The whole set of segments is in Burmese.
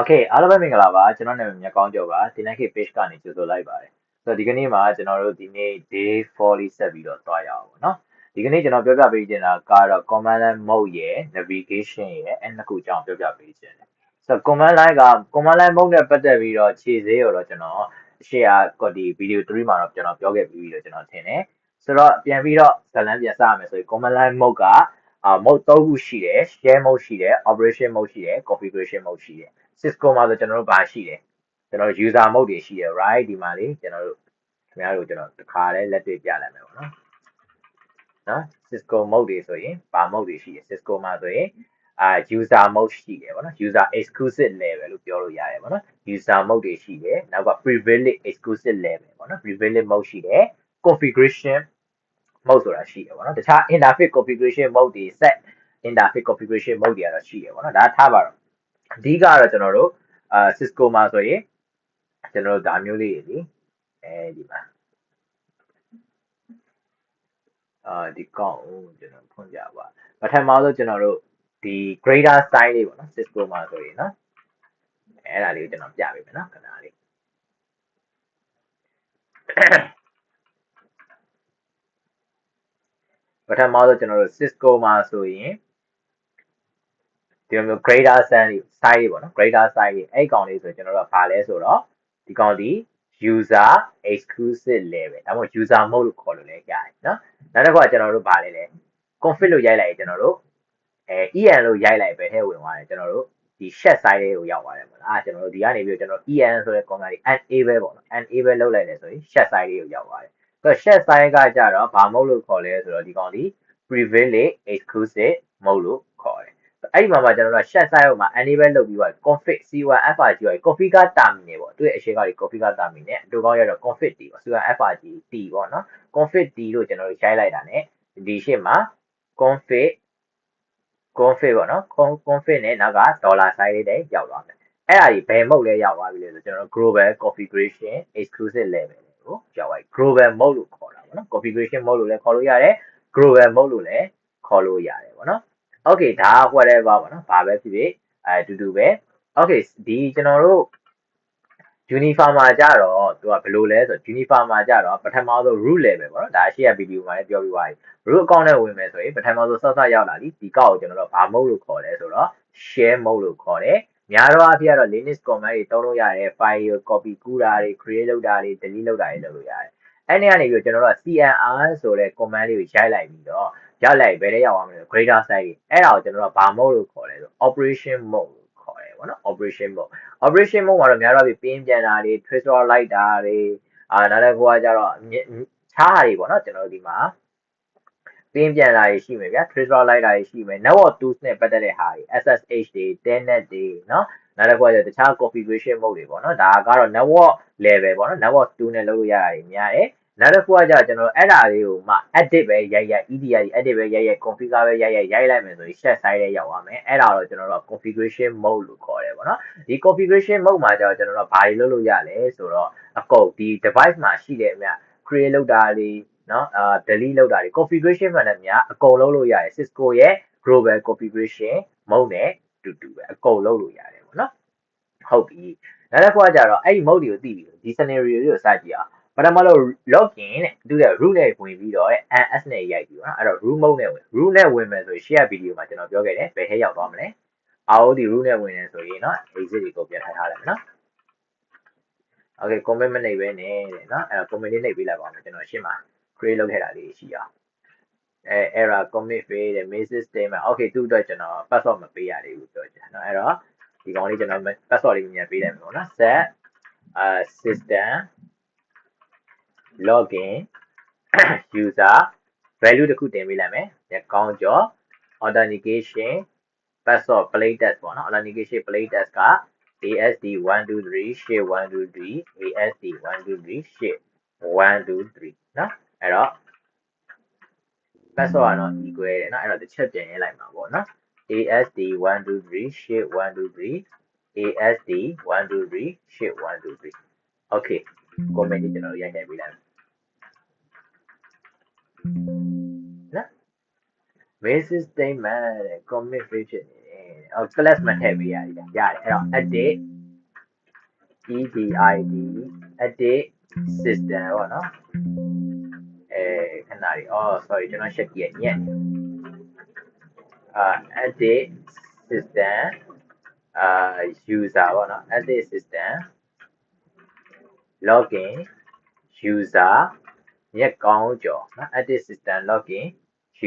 Okay အားလုံးပဲမင်္ဂလာပါကျွန်တော်နာမည်မြတ်ကောင်းကျော်ပါဒီနေ့ခေတ် page ကနေကြိုဆိုလိုက်ပါတယ်ဆိုတော့ဒီကနေ့မှာကျွန်တော်တို့ဒီနေ့ day 4လေးဆက်ပြီးတော့တွားရအောင်ပေါ့နော်ဒီကနေ့ကျွန်တော်ပြောပြပေးချင်တာကတော့ command line mode ရယ် navigation ရယ်အဲ့နှစ်ခုအကြောင်းပြောပြပေးချင်တယ်ဆိုတော့ command line က command line mode နဲ့ပတ်သက်ပြီးတော့ခြေသေးရောတော့ကျွန်တော် share ကဒီ video 3မှာတော့ကျွန်တော်ပြောခဲ့ပြီးပြီလို့ကျွန်တော်ထင်တယ်ဆိုတော့ပြန်ပြီးတော့ဇလန်းပြန်စရမယ်ဆိုရင် command line mode ကအာ mode 3ခုရှိတယ် share mode ရှိတယ် operation mode ရှိတယ် configuration mode ရှိတယ် Cisco မှာဆိုကျွန်တော်တို့ဘာရှိတယ်ကျွန်တော် user mode တွေရှိတယ် right ဒီမှာလေကျွန်တော်တို့ခင်ဗျားတို့ကျွန်တော်တစ်ခါလဲလက်တွေ့ပြလိုက်မယ်ပေါ့နော်နော် Cisco mode တွေဆိုရင်ဘာ mode တွေရှိတယ် Cisco မှာဆိုရင်အာ user mode ရှိတယ်ပေါ့နော် user exclusive level လို့ပြောလို့ရတယ်ပေါ့နော် user mode တွေရှိတယ်နောက်က privilege exclusive level ပေါ့နော် privilege mode ရှိတယ် configuration mode ဆိုတာရှိတယ်ပေါ့နော်တခြား interface configuration mode တွေ set interface configuration mode တွေကတော့ရှိတယ်ပေါ့နော်ဒါထားပါတော့ အဓိကကတော့ကျွန်တော်တို့အာ Cisco မှာဆိုရင်ကျွန်တော်တို့ဒါမျိုးလေးတွေအဲဒီမှာအာဒီကောင့်ကိုကျွန်တော်ဖွင့်ပြပါပထမဆုံးကျွန်တော်တို့ဒီ greater sign လေးပေါ့နော် Cisco မှာဆိုရင်နော်အဲ့ဒါလေးကိုကျွန်တော်ပြပေးမယ်နော်ခဏလေးပထမဆုံးကျွန်တော်တို့ Cisco မှာဆိုရင် ဒီလိုမျိုး greater size size ပေါ့နော် greater size အဲ့ကောင်လေးဆိုကျွန်တော်တို့ကဘာလဲဆိုတော့ဒီကောင်ဒီ user exclusive level ဒါမှမဟုတ် user mode လို့ခေါ်လို့လည်းရတယ်နော်နောက်တစ်ခုကကျွန်တော်တို့ဗာလဲလဲ config လို့ရိုက်လိုက်ရင်ကျွန်တော်တို့အဲ en လို့ရိုက်လိုက်ပဲထဲဝင်သွားတယ်ကျွန်တော်တို့ဒီ shed size လေးကိုရောက်သွားတယ်ပေါ့နော်အဲကျွန်တော်တို့ဒီကနေပြီးကျွန်တော် en ဆိုတဲ့ command လေး enable ပေါ့နော် enable လုပ်လိုက်တယ်ဆိုရင် shed size လေးကိုရောက်သွားတယ်ဆိုတော့ shed size ကကြတော့ဘာ mode လို့ခေါ်လဲဆိုတော့ဒီကောင်ဒီ privilege exclusive mode လို့ခေါ်တယ် အဲ့ဒီမှာမှကျွန်တော်တို့ shed size ကိုမှ enable လုပ်ပြီးတော့ config c1 frg ကို configure terminal ပေါ့သူ့ရဲ့အရှိကတွေ configure terminal အတူကောင်းရတော့ config t ပေါ့ c1 frg t ပေါ့နော် config t လို့ကျွန်တော်တို့ရိုက်လိုက်တာ ਨੇ ဒီရှေ့မှာ config config ပေါ့နော် config နဲ့နောက်က dollar sign လေးတွေရောက်သွားမယ်အဲ့ဒါကြီးဘယ် mode လဲရောက်သွားပြီလဲဆိုကျွန်တော်တို့ global configuration exclusive level ကိုရောက်သွားပြီ global mode လို့ခေါ်တာပေါ့နော် configuration mode လို့လည်းခေါ်လို့ရတယ် global mode လို့လည်းခေါ်လို့ရတယ်ပေါ့နော် okay ဒါက whatever ပေါ့နော်ဘာပဲဖြစ်ဖြစ်အဲတူတူပဲ okay ဒီကျွန်တော်တို့ uniform မှာကြတော့သူကဘယ်လိုလဲဆိုတော့ uniform မှာကြတော့ပထမဆုံး root level ပေါ့နော်ဒါရှေ့က video မှာလည်းပြောပြီးသွားပြီ root account နဲ့ဝင်မယ်ဆိုရင်ပထမဆုံးဆော့ဆော့ရောက်လာပြီဒီကောက်ကိုကျွန်တော်တို့ဘာ mode လို့ခေါ်လဲဆိုတော့ share mode လို့ခေါ်တယ်များတော့အဖြစ်ကတော့ Linux command တွေသုံးလို့ရတယ် file ကို copy ကူးတာတွေ create လုပ်တာတွေ delete လုပ်တာတွေလုပ်လို့ရတယ်အဲ့ဒီကနေပြီးတော့ကျွန်တော်တို့က CNR ဆိုတဲ့ command လေးကိုရိုက်လိုက်ပြီးတော့ ရောက်လိုက်ဘယ်လဲရောက်အောင်လဲ greater size ကြီးအဲ့ဒါကိုကျွန်တော်တို့ကဘာ mode လို့ခေါ်လဲဆို operation mode လို့ခေါ်တယ်ပေါ့နော် operation mode operation mode မှာတော့များတော့ပြီးပင်းပြန်တာတွေ tracer လိုက်တာတွေအာနောက်တစ်ခုကကျတော့ခြားဟာတွေပေါ့နော်ကျွန်တော်တို့ဒီမှာပင်းပြန်တာတွေရှိမယ်ဗျာ tracer လိုက်တာတွေရှိမယ် network tools နဲ့ပတ်သက်တဲ့ဟာတွေ SSH တွေ telnet တွေနော်နောက်တစ်ခုကကျတခြား configuration mode တွေပေါ့နော်ဒါကတော့ network level ပေါ့နော် network 2နဲ့လုပ်လို့ရတာတွေများတယ် နောက်တစ်ခုကကြာကျွန်တော်အဲ့ဒါလေးကိုမှ edit ပဲရိုက်ရိုက် EDR edit ပဲရိုက်ရိုက် configure ပဲရိုက်ရိုက်ရိုက်လိုက်မယ်ဆိုရင် share size လေးရောက်သွားမယ်အဲ့ဒါတော့ကျွန်တော်တို့ configuration mode လို့ခေါ်တယ်ပေါ့နော်ဒီ configuration mode မှာကြာကျွန်တော်တို့ဘာတွေလုပ်လို့ရလဲဆိုတော့အကုန်ဒီ device မှာရှိတဲ့အမြ create လုပ်တာလေးနော်အာ delete လုပ်တာတွေ configuration မှန်တယ်များအကုန်လုံးလို့ရတယ် Cisco ရဲ့ global configuration mode နဲ့တူတူပဲအကုန်လုံးလို့ရတယ်ပေါ့နော်ဟုတ်ပြီနောက်တစ်ခုကကြတော့အဲ့ဒီ mode တွေကိုသိပြီဒီ scenario တွေကိုစကြည့်အောင် ပထမလို့ login တဲ့သူက root နဲ့ဝင်ပြီးတော့ NS နဲ့ရိုက်ပြီးတော့အဲ့တော့ root mode နဲ့ဝင် root နဲ့ဝင်မယ်ဆိုရင် share video မှာကျွန်တော်ပြောခဲ့တယ်ဘယ်ထဲရောက်သွားမလဲ ROD root နဲ့ဝင်နေဆိုရင်เนาะ exit တွေကိုပြန်ထားထားလိုက်မယ်เนาะ okay comment မနှိပ်ပဲနဲ့တဲ့เนาะအဲ့တော့ comment လေးနှိပ်ပေးလိုက်ပါမယ်ကျွန်တော်ရှင်းပါ create လုပ်ခဲ့တာလေးရှိအောင်အဲ error commit ပေးတဲ့ message statement okay သူ့အတွက်ကျွန်တော် password မပေးရသေးဘူးပြောချင်เนาะအဲ့တော့ဒီကောင်လေးကျွန်တော် password လေးမြန်ပေးလိုက်မယ်ပေါ့နော် set uh system login user value တခုတင်ပေးလိုက်မယ်။ညကောင်းကျော် authentication password play test ပေါ့နော် authentication play test က ASD 123 shit 123 ASD 123 shit 123နော်အဲ့တော့ password ကတော့ equal တယ်နော်အဲ့တော့တစ်ချက်ပြန်ရေးလိုက်မှာပေါ့နော် ASD 123 shit 123 ASD 123 shit 123 okay comment ကျွန်တော်ရိုက်ထည့်ပေးလိုက် နော် message statement တဲ့ commit ဖြစ်နေတယ်အော် class မထည့်ပေးရတယ်ဗျရတယ်အဲ့တော့ edit EDID edit system ပေါ့နော်အဲခဏလေးအော် sorry ကျွန်တော် check ကြည့်ရညက်အာ edit system အာ user ပေါ့နော် edit system login user မြက်ကောင်းကြော်နော် edit system login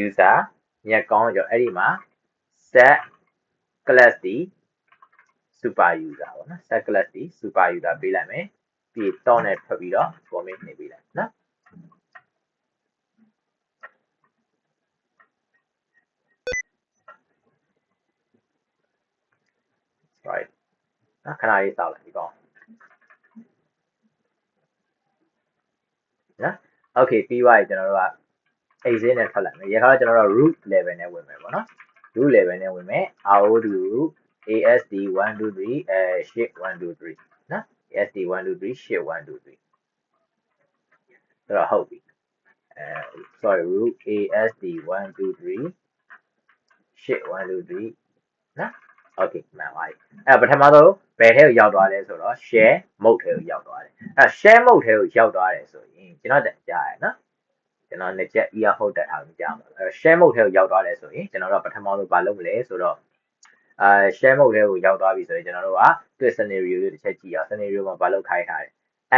user မြက်ကောင်းကြော်အဲ့ဒီမှာ set class ဒီ super user ပေါ့နော် set class ဒီ super user ပေးလိုက်မယ်ပြီးတော့နဲ့ထွက်ပြီးတော့ format နေပေးလိုက်နော် right နော်ခဏလေးစောက်လိုက်ဒီကောင် okay ပြီးသွားပြီကျွန်တော်တို့က exit နဲ့ထွက်လိုက်မယ်ရခါတော့ကျွန်တော်တို့ root level နဲ့ဝင်မယ်ပေါ့နော် root level နဲ့ဝင်မယ် root asd 1 2 3အဲ shit 1 2 3နော် asd 1 2 3 shit 1 2 3ဆိုတော့ဟုတ်ပြီအဲ sorry root asd 1 2 3 shit 1 2 3နော် okay မှန်ပါပြီအဲ့ပထမဆုံးဘယ်ထဲကိုရောက်သွားလဲဆိုတော့ share mode ထဲကိုရောက်သွားတယ် အဲ့ share mode ထဲကိုရောက်သွားတယ်ဆိုရင်ကျွန်တော်တက်ကြားရနော်ကျွန်တော်နှစ်ချက် ear hold တက်ထားလို့ကြားမှာအဲ့ share mode ထဲကိုရောက်သွားတယ်ဆိုရင်ကျွန်တော်တို့ပထမဆုံးဘာလုပ်မလဲဆိုတော့အာ share mode ထဲကိုရောက်သွားပြီဆိုရင်ကျွန်တော်တို့ကသူ့ scenario လေးတစ်ချက်ကြည့်အောင် scenario မှာဘာလုပ်ခိုင်းထားတယ်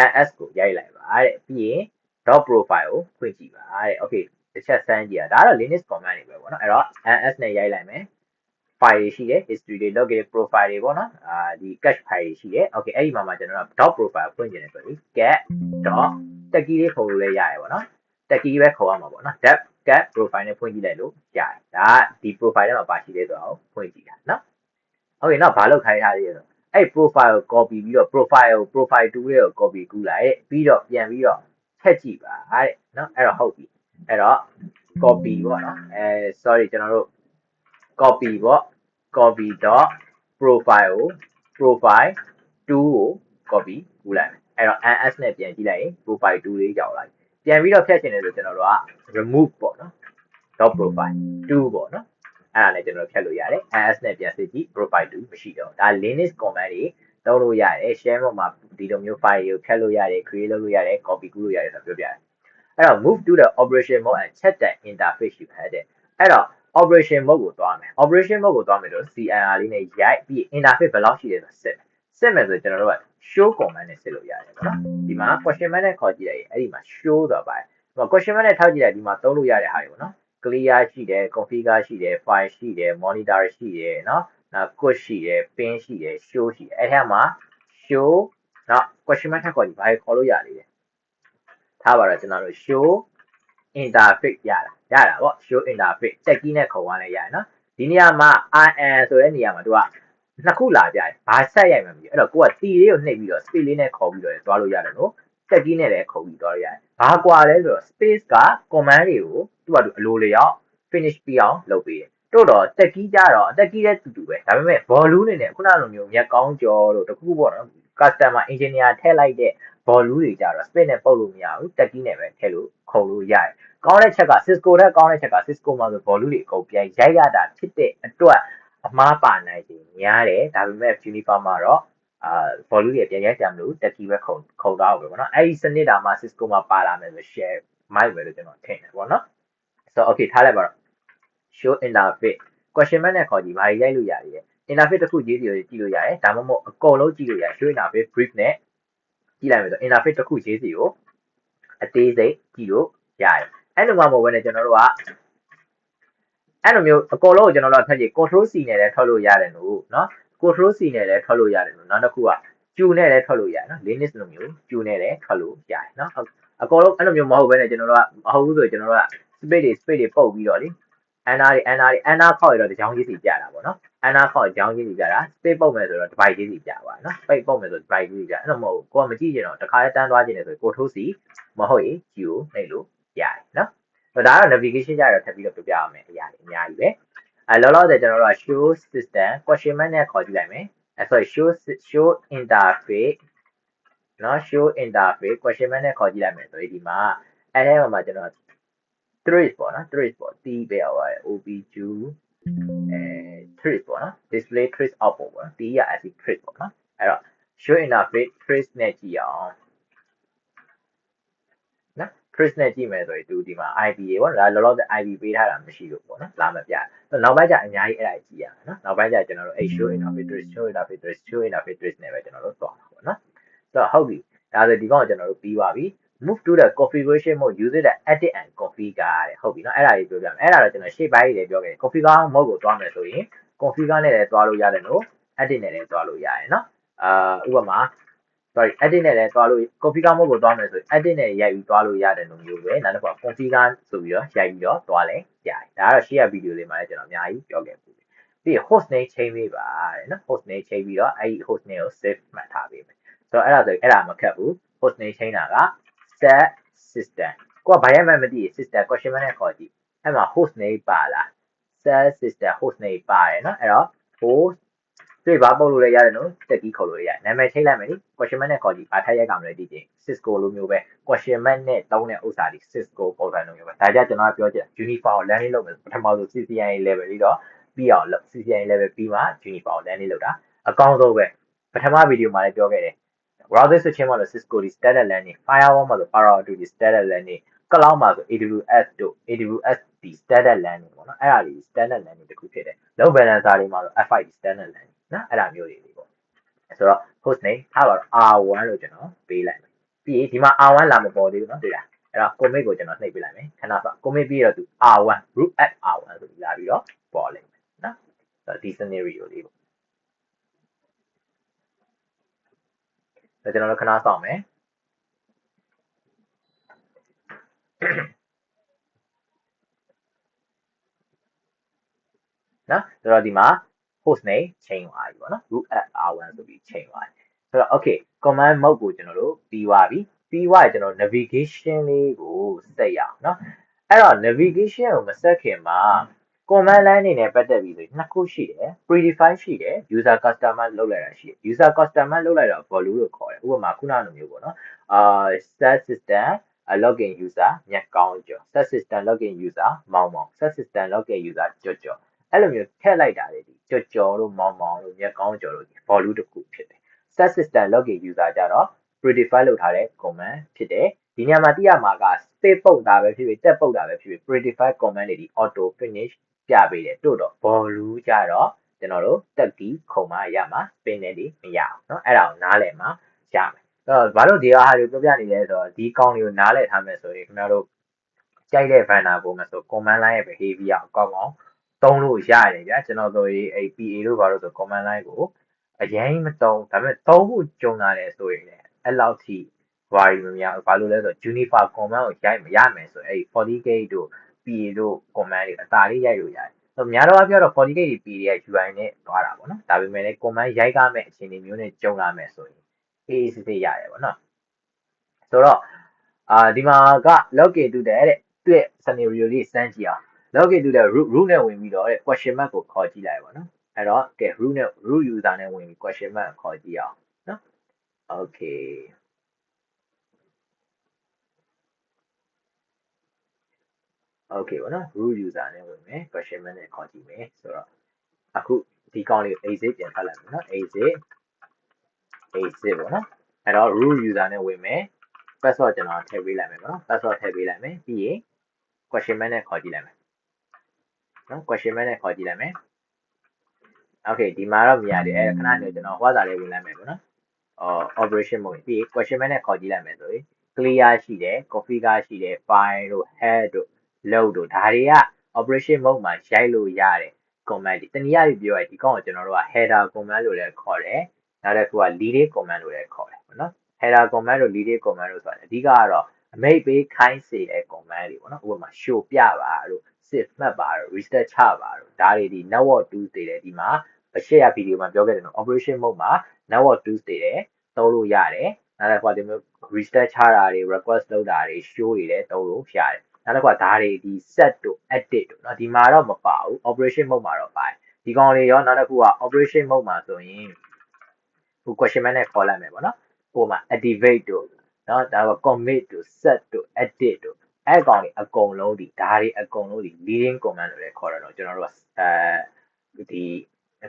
ns ကိုရိုက်လိုက်ပါတဲ့ပြီးရင် dot profile ကိုဖွင့်ကြည့်ပါတဲ့ okay တစ်ချက်စမ်းကြည့်ရဒါကတော့ linux command တွေပဲပေါ့နော်အဲ့တော့ ns နဲ့ရိုက်လိုက်မယ် file တွေရှိတယ် history တွေ log တွေ profile တွေပေါ့နော်အာဒီ cache file တွေရှိတယ် okay အဲ့ဒီမှာမှာကျွန်တော်တို့ dot profile ဖွင့်ကြည့်တယ်ဆိုရင် get dot တက်ကြီးလေးခေါ်လို့လည်းရတယ်ပေါ့နော်တက်ကြီးပဲခေါ်ရမှာပေါ့နော် depth get profile နဲ့ဖွင့်ကြည့်လိုက်လို့ရတယ်ဒါကဒီ profile ထဲမှာပါရှိသေးဆိုတော့ဖွင့်ကြည့်တာနော် okay နောက်ဘာလုပ်ခိုင်းထားသေးလဲဆိုအဲ့ profile ကို copy ပြီးတော့ profile ကို profile 2ရဲ့ကို copy ကူးလိုက်ပြီးတော့ပြန်ပြီးတော့ထည့်ကြည့်ပါတဲ့နော်အဲ့တော့ဟုတ်ပြီအဲ့တော့ copy ပေါ့နော်အဲ sorry ကျွန်တော်တို့ copy ပေါ့ copy dot profile ကို profile 2ကို copy ကူးလိုက်မယ်အဲ့တော့ ns နဲ့ပြန်ကြည့်လိုက်ရင် profile 2လေးရောက်လာပြီပြန်ပြီးတော့ဖြတ်ချင်တယ်ဆိုကျွန်တော်တို့က remove ပေါ့နော် dot profile 2ပေါ့နော်အဲ့ဒါနဲ့ကျွန်တော်ဖြတ်လို့ရတယ် ns နဲ့ပြန်စစ်ကြည့် profile 2မရှိတော့ဒါ linux command တွေသုံးလို့ရတယ် share ပေါ်မှာဒီလိုမျိုး file တွေကိုဖြတ်လို့ရတယ် create လုပ်လို့ရတယ် copy ကူးလို့ရတယ်ဆိုတော့ပြောပြတယ်အဲ့တော့ move to the operation mode and check the interface you had တဲ့အဲ့တော့ operation mode ကိုသွားမယ် operation mode ကိုသွားမယ်လို့ CIR လေးနဲ့ရိုက်ပြီး interface ဘယ်လောက်ရှိလဲဆိုစစ်စစ်မယ်ဆိုကျွန်တော်တို့က show command နဲ့စစ်လို့ရတယ်ပေါ့နော်ဒီမှာ question mark နဲ့ခေါ်ကြည့်လိုက်ရင်အဲ့ဒီမှာ show တော့ပါတယ်ဒီမှာ question mark နဲ့ထောက်ကြည့်လိုက်ဒီမှာသုံးလို့ရတဲ့ဟာတွေပေါ့နော် clear ရှိတယ် configure ရှိတယ် file ရှိတယ် monitor ရှိတယ်เนาะနောက် code ရှိတယ် pin ရှိတယ် show ရှိတယ်အဲ့ထက်မှာ show နောက် question mark ထပ်ခေါ်ကြည့်ဘာခေါ်လို့ရလဲထားပါတော့ကျွန်တော်တို့ show interface ရတာရတာပေါ့ show interface တက်ကြီးနဲ့ခေါ်သွားလဲရတယ်နော်ဒီနေရာမှာ IN ဆိုတဲ့နေရာမှာသူကနှစ်ခုလာကြတယ်ဘာဆက်ရိုက်မှမသိအဲ့တော့ကိုက T လေးကိုနှိပ်ပြီးတော့ space လေးနဲ့ခေါ်ပြီးတော့သွားလို့ရတယ်နော်တက်ကြီးနဲ့လည်းခေါ်ပြီးသွားလို့ရတယ်ဘာကွာလဲဆိုတော့ space က command တွေကိုသူကသူအလိုလျောက် finish ပြီးအောင်လုပ်ပေးတယ်တို့တော့တက်ကြီးကြတော့အတက်ကြီးတဲ့တူတူပဲဒါပေမဲ့ volume နေနဲ့ခုနလိုမျိုးမြက်ကောင်းကြော်တို့တခုခုပေါ့နော် customer engineer ထည့်လိုက်တဲ့ volume တွေကြတော့ space နဲ့ပုတ်လို့မရဘူးတက်ကြီးနဲ့ပဲထည့်လို့ခုံလို့ရတယ်ကောင်းတဲ့ချက်က Cisco ထက်ကောင်းတဲ့ချက်က Cisco မှာဆို volume တွေအကုန်ပြန်ရိုက်ရတာဖြစ်တဲ့အတွက်အမှားပါနိုင်ခြင်းများတယ်ဒါပေမဲ့ Juniper မှာတော့အာ volume တွေပြန်ရိုက်ကြမလို့တက်ကြီးပဲခုံခုံတော့ပဲပေါ့နော်အဲ့ဒီစနစ်တာမှာ Cisco မှာပါလာမယ်ဆို share မိုက်ပဲလို့ကျွန်တော်ထင်တယ်ပေါ့နော်ဆိုတော့ okay ထားလိုက်ပါတော့ show interface question mark နဲ့ခေါ်ကြည့်ဘာရိုက်လို့ရတယ် interface တစ်ခုရေးစီကိုကြည့်လို့ရတယ်ဒါမှမဟုတ်အကုန်လုံးကြည့်လို့ရတယ် show interface brief နဲ့ ကြည့်လိုက်မယ်ဆို interface တစ်ခုရေးစီကိုအသေးစိတ်ကြည့်လို့ရတယ်အဲ့လိုမှမဟုတ်ဘဲနဲ့ကျွန်တော်တို့ကအဲ့လိုမျိုးအကောလုံးကိုကျွန်တော်တို့ထပ်ကြည့် control C နဲ့လည်းထွက်လို့ရတယ်လို့နော် control C နဲ့လည်းထွက်လို့ရတယ်လို့နောက်တစ်ခုက Q နဲ့လည်းထွက်လို့ရတယ်နော် Linux လိုမျိုး Q နဲ့လည်းထွက်လို့ရတယ်နော်အကောလုံးအဲ့လိုမျိုးမဟုတ်ဘဲနဲ့ကျွန်တော်တို့ကမဟုတ်ဘူးဆိုကျွန်တော်တို့က space တွေ space တွေပုတ်ပြီးတော့လေ NR တွေ NR တွေ NR ဖောက်ရတော့တချောင်းကြီးစီကြတာပေါ့နော် anna ခေါက်တကြောင်ကြီးစီပြတာ space ပုတ်မယ်ဆိုတော့ divide ကြီးစီပြပါနော် space ပုတ်မယ်ဆို divide ကြီးစီပြအဲ့လိုမဟုတ်ဘူးကိုကမကြည့်ချင်တော့တခါတန်းသွားချင်တယ်ဆိုကိုထိုးစီမဟုတ်ရင် Q နှိပ်လို့ရတယ်နော်ဒါကတော့ navigation ကြတော့ထပ်ပြီးတော့ပြပြရမယ်အရာတွေအများကြီးပဲအဲလောလောဆယ်ကျွန်တော်တို့က show system question mark နဲ့ခေါ်ကြည့်လိုက်မယ်အဲ sorry show show interface နော် show interface question mark နဲ့ခေါ်ကြည့်လိုက်မယ်ဆိုရင်ဒီမှာအဲထဲမှာကျွန်တော် trace ပေါ့နော် trace ပေါ့ t ပဲအောင်ပါတယ် obj အဲ trace ပေါ့နော် display trace output ပေါ့နော် D က active trace ပေါ့နော်အဲ့တော့ show interface trace နဲ့ကြည့်အောင်နော် trace နဲ့ကြည့်မယ်ဆိုရင်သူဒီမှာ IP ရေပေါ့ဒါလောလောဆယ် IP ပေးထားတာမရှိလို့ပေါ့နော်လာမပြနောက်ပိုင်းကျအများကြီးအဲ့ဒါကြည့်ရမယ်နော်နောက်ပိုင်းကျကျွန်တော်တို့အဲ့ show interface trace show interface trace show interface trace နဲ့ပဲကျွန်တော်တို့သွားမှာပေါ့နော်ဆိုတော့ဟုတ်ပြီဒါဆိုဒီကောင်ကကျွန်တော်တို့ပြီးပါပြီ move to the configuration mode using the edit and configure တဲ့ဟုတ်ပြီနော်အဲ့ဒါကြီးပြောပြမယ်အဲ့ဒါတော့ကျွန်တော်ရှေ့ပိုင်းကြီးလည်းပြောခဲ့ configure mode ကိုတွားမယ်ဆိုရင် configure နဲ့လည်းတွားလို့ရတယ်လို့ edit နဲ့လည်းတွားလို့ရတယ်နော်အာဥပမာ sorry edit နဲ့လည်းတွားလို့ configure mode ကိုတွားမယ်ဆိုရင် edit နဲ့ရိုက်ပြီးတွားလို့ရတယ်လို့မျိုးပဲနောက်တစ်ခါ configure ဆိုပြီးတော့ရိုက်ပြီးတော့တွားလဲရတယ်ဒါကတော့ရှေ့ကဗီဒီယိုလေးမှာလည်းကျွန်တော်အများကြီးပြောခဲ့ပြီပြီး host name ချိန်ပေးပါတဲ့နော် host name ချိန်ပြီးတော့အဲ့ဒီ host name ကို save မှတ်ထားပေးမယ်ဆိုတော့အဲ့ဒါဆိုအဲ့ဒါမခက်ဘူး host name ချိန်တာက set system ကိုကဘာရမှမသိ system question mark နဲ့ခေါ်ကြည့်အဲ့မှာ host name ပါလား set system host name ပါတယ်နော်အဲ့တော့ host တွေ့ပါပုတ်လို့လည်းရတယ်နော်တက်ပြီးခေါ်လို့ရတယ်နာမည်ချိန်လိုက်မယ်နိ question mark နဲ့ခေါ်ကြည့်ဘာထက်ရိုက်ကမလဲဒီချင်း Cisco လိုမျိုးပဲ question mark နဲ့တုံးတဲ့ဥစ္စာဒီ Cisco ပုံစံလိုမျိုးပဲဒါကြကျွန်တော်ပြောချင် uniform landing လုပ်မယ်ပထမဆုံး CCNA level လေးတော့ပြီးအောင်လုပ် CCNA level ပြီးမှ uniform landing လုပ်တာအကောင်းဆုံးပဲပထမဗီဒီယိုမှာလည်းပြောခဲ့တယ် browser switching မှာလို့ Cisco ဒီ standard landing firewall မှာဆို Palo-Alto ဒီ standard landing cloud မှာဆို AWS တို့ AWS ဒီ standard landing ပေါ့နော်အဲ့ဒါဒီ standard landing တစ်ခုဖြစ်တယ် load balancer တွေမှာဆို F5 standard landing နော်အဲ့ဒါမျိုးတွေလေးပေါ့ဆိုတော့ host name ထားပါတော့ R1 လို့ကျွန်တော်ပေးလိုက်မယ်ပြီးရင်ဒီမှာ R1 လာမပေါ်သေးဘူးနော်တွေ့လားအဲ့တော့ commit ကိုကျွန်တော်နှိပ်ပေးလိုက်မယ်ခဏဆို commit ပြီးတော့သူ R1 root at R1 ဆိုပြီးလာပြီးတော့ပေါ်လိမ့်မယ်နော်ဆိုတော့ဒီ scenario လေးပေါ့ ဒါကျွန်တော်တို့ခဏစောင့်မယ်နော်ဆိုတော့ဒီမှာ host name ချိန်သွားပြီပေါ့နော် root at r1 ဆိုပြီးချိန်သွားပြီဆိုတော့ okay command mode ကိုကျွန်တော်တို့ပြီးသွားပြီပြီးသွားရင်ကျွန်တော် navigation လေးကိုစက်ရအောင်နော်အဲ့တော့ navigation ကိုမစက်ခင်မှာ command line အနေနဲ့ပတ်သက်ပြီးဆိုနှစ်ခုရှိတယ် predefine ရှိတယ် user customer လုပ်လိုက်တာရှိတယ် user customer လုပ်လိုက်တာ value လို့ခေါ်တယ်ဥပမာခုနလိုမျိုးပေါ့နော်အာ set system login user မြက်ကောင်းကျော် set system login user မောင်မောင် set system login user ကြော်ကြော်အဲ့လိုမျိုးထည့်လိုက်တာလေဒီကြော်ကြော်တို့မောင်မောင်တို့မြက်ကောင်းကျော်တို့ value တစ်ခုဖြစ်တယ် set system login user ကြတော့ predefine လုပ်ထားတဲ့ command ဖြစ်တယ်ဒီညမှာတိရမှာက space ပုတ်တာပဲဖြစ်ဖြစ်တက်ပုတ်တာပဲဖြစ်ဖြစ် predefine command တွေဒီ auto finish ပြပေးတယ်တို့တော့ volume ကြတော့ကျွန်တော်တို့တက်ပြီးခုံမရမှာ spin နဲ့ဒီမရအောင်เนาะအဲ့ဒါကိုနားလည်မှာရမယ်အဲ့တော့ဘာလို့ဒီဟာတွေပြောပြနေလဲဆိုတော့ဒီကောင်းလေးကိုနားလည်ထားမယ်ဆိုရင်ခင်ဗျားတို့ကြိုက်တဲ့ banner ပုံမှာဆို command line ရဲ့ behavior အကောင်းအောင်သုံးလို့ရတယ်ဗျာကျွန်တော်တို့ဒီအဲ့ PA တို့ဘာလို့ဆို command line ကိုအရင်မသုံးဒါပေမဲ့သုံးဖို့ကြုံလာတယ်ဆိုရင်လည်းအဲ့လောက်ထိဘာတွေမများဘာလို့လဲဆိုတော့ Juniper command ကိုရိုက်မရမယ်ဆိုအဲ့ FortiGate တို့ PA တို့ command တွေအသာလေးရိုက်လို့ရတယ်ဆိုများတော့အပြောတော့ FortiGate တွေ PA ရဲ့ UI နဲ့သွားတာပေါ့နော်ဒါပေမဲ့လည်း command ရိုက်ကားမဲ့အခြေအနေမျိုးနဲ့ကြုံလာမယ်ဆိုရင်အေးအေးဆေးဆေးရတယ်ပေါ့နော်ဆိုတော့အာဒီမှာက login တူတယ်တဲ့သူ့ရဲ့ scenario လေးစမ်းကြည့်အောင် login တူတဲ့ root root နဲ့ဝင်ပြီးတော့တဲ့ question mark ကိုခေါ်ကြည့်လိုက်ပါနော်အဲ့တော့ကဲ root နဲ့ root user နဲ့ဝင်ပြီး question mark ခေါ်ကြည့်အောင်နော် okay okay ပေါ့နော် root user နဲ့ဝင်မယ် question mark နဲ့ခေါ်ကြည့်မယ်ဆိုတော့အခုဒီကောင်လေး exit ပြန်ဖတ်လိုက်မယ်နော် exit exit ပေါ့နော်အဲ့တော့ root user နဲ့ဝင်မယ် password ကျွန်တော်ထည့်ပေးလိုက်မယ်ပေါ့နော် password ထည့်ပေးလိုက်မယ်ပြီးရင် question mark နဲ့ခေါ်ကြည့်လိုက်မယ်နော် question mark နဲ့ခေါ်ကြည့်လိုက်မယ် okay ဒီမှာတော့မရသေးအဲ့ခဏနေကျွန်တော်ဟွာစာလေးဝင်လိုက်မယ်ပေါ့နော်အော် operation mode ပြီး question mark နဲ့ခေါ်ကြည့်လိုက်မယ်ဆိုရင် clear ရှိတယ် configure ရှိတယ် file တို့ head တို့ load တို့ဒါတွေက operation mode မှာရိုက်လို့ရတယ် command ဒီတနည်းအားဖြင့်ပြောရရင်ဒီကောင်ကိုကျွန်တော်တို့က header command လို့လည်းခေါ်တယ်နောက်တစ်ခုက leading command လို့လည်းခေါ်တယ်ပေါ့နော် header command တို့ leading command တို့ဆိုတာအဓိကကတော့အမိတ်ပေးခိုင်းစေတဲ့ command တွေပေါ့နော်ဥပမာ show ပြပါတို့ save မှတ်ပါတို့ restart ချပါတို့ဒါတွေဒီ network tools တွေလည်းဒီမှာအရှေ့ရဗီဒီယိုမှာပြောခဲ့တယ်နော် operation mode မှာ network tools တွေလည်းသုံးလို့ရတယ်နောက်တစ်ခါဒီမျိုး restart ချတာတွေ request လုပ်တာတွေ show တွေလည်းသုံးလို့ရတယ် နောက်တစ်ခါဒါတွေဒီ set တို့ edit တို့เนาะဒီမှာတော့မပါဘူး operation mode မှာတော့ပါတယ်ဒီကောင်လေးရောနောက်တစ်ခုက operation mode မှာဆိုရင်ဟို question mark နဲ့ခေါ်လိုက်မယ်ပေါ့နော်ဟိုမှာ activate တို့เนาะဒါက commit တို့ set တို့ edit တို့ အဲ့ကောင်တွေအကုန်လုံးဒီဒါတွေအကုန်လုံးဒီ leading command လို့လည်းခေါ်တယ်တော့ကျွန်တော်တို့ကအဲဒီ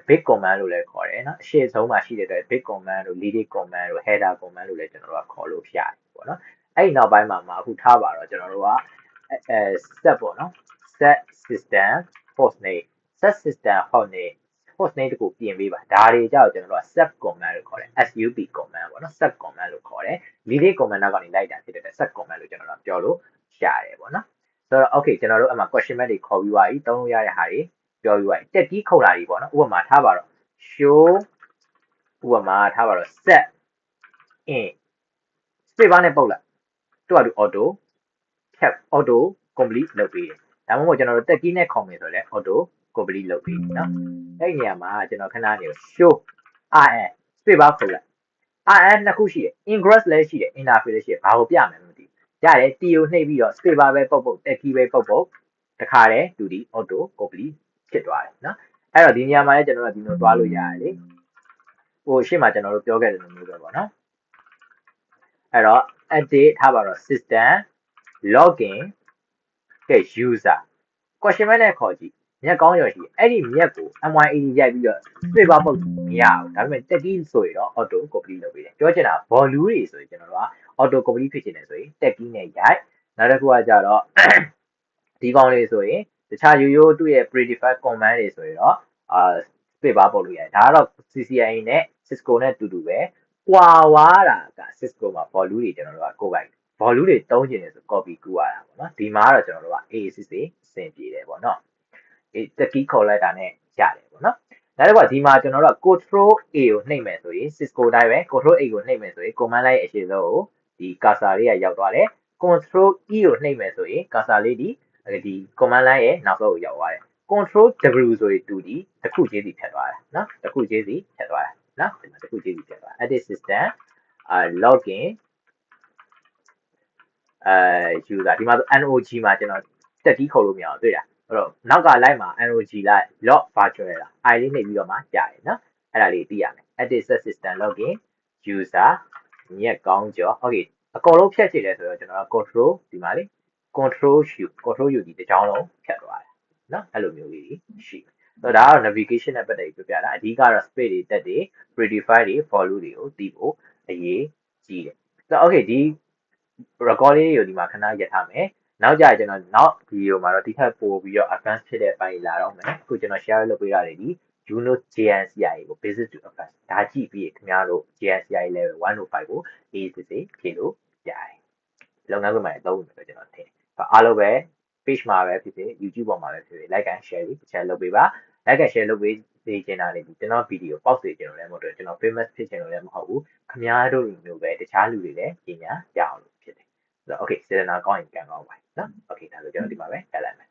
big command လို့လည်းခေါ်တယ်နော်အရှေ့ဆုံးမှာရှိတဲ့အတွက် big command လို့ leading command လို့ header command လို့လည်းကျွန်တော်တို့ကခေါ်လို့ရတယ်ပေါ့နော်အဲ့ဒီနောက်ပိုင်းမှာမှအခုထားပါတော့ကျွန်တော်တို့က အဲ set ပေါ့နော် set system host name set system host name host name တခုပြင်ပေးပါဒါတွေကြောက်ကျွန်တော်တို့က sub command လို့ခေါ်တယ် sub command ပေါ့နော် sub command လို့ခေါ်တယ် leading command နောက်ကနေလိုက်တာဖြစ်တဲ့ sub command လို့ကျွန်တော်တို့ပြောလို့ရတယ်ပေါ့နော်ဆိုတော့ okay ကျွန်တော်တို့အမှ question mark တွေခေါ်ပြီးသွားပြီသုံးလို့ရတဲ့ဟာတွေပြောပြီးသွားပြီတက်ကြီးခုတ်လာပြီပေါ့နော်ဥပမာထားပါတော့ show ဥပမာထားပါတော့ set in space bar နဲ့ပုတ်လိုက်သူ့အတူ auto cap auto complete လုပ်ပေးတယ်ဒါမှမဟုတ်ကျွန်တော်တို့တက်ကြီးနဲ့ခေါ်မယ်ဆိုတော့ auto complete လုပ်ပေးတယ်နော်အဲ့ဒီနေရာမှာကျွန်တော်ခဏနေ show rn space bar ခုတ်လိုက် rn နှစ်ခုရှိတယ် ingress လည်းရှိတယ် interface လည်းရှိတယ်ဘာကိုပြမယ်မသိဘူးရတယ် t ကိုနှိပ်ပြီးတော့ space bar ပဲပုတ်ပုတ်တက်ကြီးပဲပုတ်ပုတ်တခါတည်းတူဒီ auto complete ဖြစ်သွားတယ်နော်အဲ့တော့ဒီနေရာမှာလည်းကျွန်တော်တို့ဒီလိုသွားလို့ရတယ်လေဟိုရှေ့မှာကျွန်တော်တို့ပြောခဲ့တဲ့လိုမျိုးပဲပေါ့နော်အဲ့တော့ edit ထားပါတော့ system login ကဲ user question mark နဲ့ခေါ်ကြည့်မြက်ကောင်းရော်ရှိအဲ့ဒီမြက်ကို MYAD ရိုက်ပြီးတော့ split bar ပုတ်မရဘူးဒါပေမဲ့တက်ကြီးဆိုရင်တော့ auto complete လုပ်ပေးတယ်ပြောချင်တာ volume တွေဆိုရင်ကျွန်တော်တို့က auto complete ဖြစ်ချင်တယ်ဆိုရင်တက်ကြီးနဲ့ရိုက်နောက်တစ်ခုကကြတော့ဒီကောင်လေးဆိုရင်တခြားရိုးရိုးသူ့ရဲ့ predefined command တွေဆိုရင်တော့အာ split bar ပုတ်လို့ရတယ်ဒါကတော့ CCIE နဲ့ Cisco နဲ့တူတူပဲကွာဝါတာက Cisco မှာ volume တွေကျွန်တော်တို့ကကိုယ်ပိုင် volume တွေတုံးကျင်တယ်ဆို copy ကူရတာပေါ့နော်ဒီမှာကတော့ကျွန်တော်တို့က AAC အဆင်ပြေတယ်ပေါ့နော်အေးတက်ကီးခေါ်လိုက်တာနဲ့ရတယ်ပေါ့နော်နောက်တစ်ခါဒီမှာကျွန်တော်တို့က control A ကိုနှိပ်မယ်ဆိုရင် Cisco တိုင်းပဲ control A ကိုနှိပ်မယ်ဆိုရင် command line ရဲ့အရှိဆုံးကိုဒီ cursor လေးကရောက်သွားတယ် control E ကိုနှိပ်မယ်ဆိုရင် cursor လေးဒီဒီ command line ရဲ့နောက်ဆုံးကိုရောက်သွားတယ် control W ဆိုရင်တူဒီတစ်ခုချင်းစီဖြတ်သွားတယ်နော်တစ်ခုချင်းစီဖြတ်သွားတယ်နော်ဒီမှာတစ်ခုချင်းစီဖြတ်သွား edit system အာ login အဲ user ဒီမှာဆို NOG မှာကျွန်တော်တက်ကြီးခေါ်လို့မရအောင်တွေ့တာအဲ့တော့နောက်က line မှာ NOG လိုက် log virtual လာ i လေးနှိပ်ပြီးတော့မှရတယ်နော်အဲ့ဒါလေးသိရမယ် edit set system login user ညက်ကောင်းကြော okay အကုန်လုံးဖြတ်ချင်တယ်ဆိုတော့ကျွန်တော်က control ဒီမှာလေ control u control u ဒီတစ်ကြောင်းလုံးဖြတ်သွားတယ်နော်အဲ့လိုမျိုးလေးရှိတယ်ဆိုတော့ဒါကတော့ navigation နဲ့ပတ်သက်ပြီးပြောပြတာအဓိကတော့ space တွေတက်တွေ predefine တွေ follow တွေကိုသိဖို့အရေးကြီးတယ်ဆိုတော့ okay ဒီ record လေးတွေကိုဒီမှာခဏရပ်ထားမယ်နောက်ကြကျွန်တော်နောက်ဗီဒီယိုမှာတော့ဒီထက်ပိုပြီးတော့ advanced ဖြစ်တဲ့အပိုင်းလာတော့မယ်အခုကျွန်တော် share လုပ်ပေးရတယ်ဒီ Juno JNCI ကို basic to advanced ဒါကြည့်ပြီးခင်ဗျားတို့ JNCI level 1 to 5ကို easy စစ်စစ်ဖြည့်လို့ရတယ်လုပ်ငန်းခွင်မှာသုံးလို့ကျွန်တော်ထင်အားလုံးပဲ page မှာပဲဖြစ်ဖြစ် YouTube ပေါ်မှာပဲဖြစ်ဖြစ် like and share ပြီး share လုပ်ပေးပါ like and share လုပ်ပေးစေချင်တာလည်းကျွန်တော်ဗီဒီယိုပေါက်စေချင်လို့လည်းမဟုတ်တော့ကျွန်တော် famous ဖြစ်ချင်လို့လည်းမဟုတ်ဘူးခင်ဗျားတို့လိုမျိုးပဲတခြားလူတွေလည်းပညာရအောင်လို့ဖြစ်တယ် ဆိုတော့ okay စေတနာကောင်းရင်ကံကောင်းပါနော် okay ဒါဆိုကျွန်တော်ဒီမှာပဲဆက်လိုက်မယ်